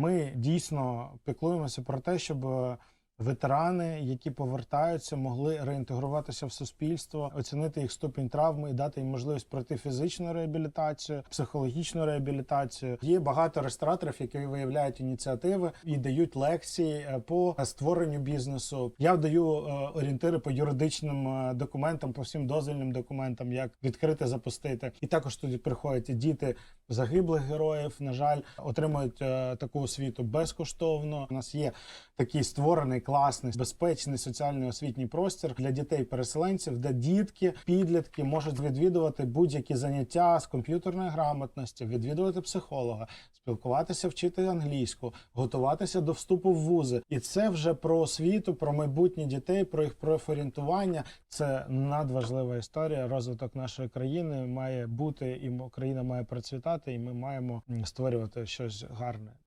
Ми дійсно піклуємося про те, щоб е, ветерани, які повертаються, могли реінтегруватися в суспільство, оцінити їх ступінь травми і дати їм можливість пройти фізичну реабілітацію, психологічну реабілітацію. Є багато рестораторів, які виявляють ініціативи і дають лекції е, по створенню бізнесу. Я даю е, орієнтири по юридичним документам, по всім дозвільним документам, як відкрити, запустити. І також туди приходять діти загиблих героїв. На жаль, отримують е, таку освіту безкоштовно. У нас є такий створений класний безпечний соціальний освітній простір для дітей-переселенців, де дітки, підлітки можуть відвідувати будь-які заняття з комп'ютерної грамотності, відвідувати психолога, спілкуватися, вчити англійську, готуватися до вступу в вузи. І це вже про освіту, про майбутнє дітей, про їх профорієнтування. Це надважлива історія. Розвиток нашої країни має бути, і Україна має процвітати, і ми маємо створювати щось гарне.